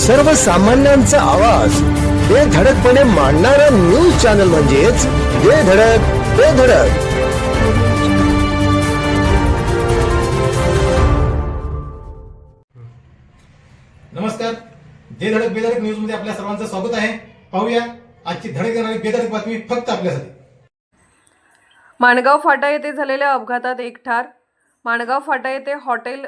सर्वसामान्यांचा आवाज. बेधडकपणे मांडणारा न्यूज चॅनल म्हणजेच बेधडक बेधडक नमस्कार. जे धडक बेधडक न्यूजमध्ये आपल्या सर्वांचं स्वागत आहे. पाहूया आजची धडक देणारी बेधडक बातमी फक्त आपल्यासाठी. माणगाव फाटा येथे झालेल्या अपघातात एक ठार. माणगाव फाटा येथे हॉटेल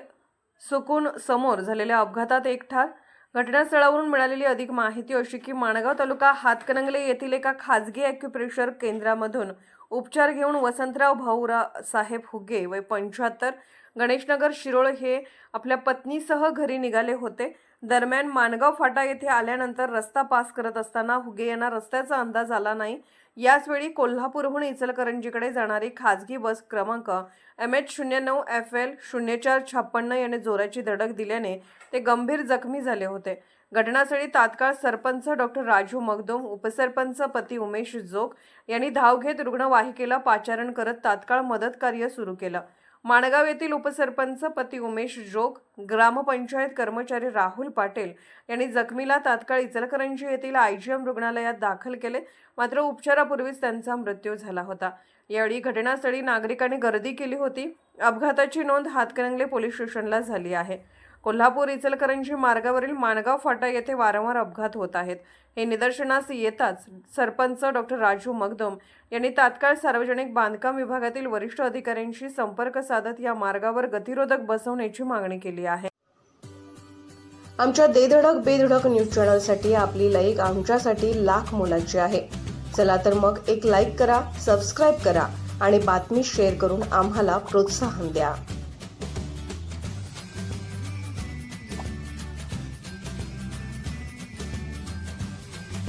सुकून समोर झालेल्या अपघातात एक ठार. घटनास्थळावरून मिळालेली अधिक माहिती अशी की माणगाव तालुका हातकणंगले येथील एका खाजगी ॲक्युप्रेशर केंद्रामधून उपचार घेऊन वसंतराव भाऊरा साहेब हुगे वय पंच्याहत्तर गणेशनगर शिरोळ हे आपल्या पत्नीसह घरी निघाले होते. दरम्यान माणगाव फाटा येथे आल्यानंतर रस्ता पास करत असताना हुगे यांना रस्त्याचा अंदाज आला नाही. याचवेळी कोल्हापूरहून इचलकरंजीकडे जाणारी खाजगी बस क्रमांक एम एच शून्य नऊ एफ एल शून्य चार छप्पन्न याने जोराची धडक दिल्याने ते गंभीर जखमी झाले होते. घटनास्थळी तात्काळ सरपंच डॉक्टर राजू मगदोम उपसरपंच पती उमेश जोग यांनी धाव घेत रुग्णवाहिकेला पाचारण करत तात्काळ मदत कार्य सुरू केलं. माणगाव येथील उपसरपंच पती उमेश जोग ग्रामपंचायत कर्मचारी राहुल पाटील यांनी जखमीला तात्काळ इचलकरंजी येथील आयजीएम रुग्णालयात दाखल केले. मात्र उपचारापूर्वीच त्यांचा मृत्यू झाला होता. यावेळी घटनास्थळी नागरिकांनी गर्दी केली होती. अपघाताची नोंद हातकणंगले पोलीस स्टेशनला झाली आहे. कोल्हापूर इचलकरंजी मार्गावरील माणगाव फाटा येथे वारंवार अपघात होत आहेत. हे निदर्शनास येताच सरपंच डॉक्टर राजू मगदम यांनी तात्काळ सार्वजनिक बांधकाम विभागातील वरिष्ठ अधिकाऱ्यांशी संपर्क साधत या मार्गावर गतिरोधक बसवण्याची मागणी केली आहे. आमच्या देधडक बेधडक न्यूज चॅनलसाठी आपली लाईक आमच्यासाठी लाख मोलाची आहे. चला तर मग एक लाईक करा सबस्क्राईब करा आणि बातमी शेअर करून आम्हाला प्रोत्साहन द्या.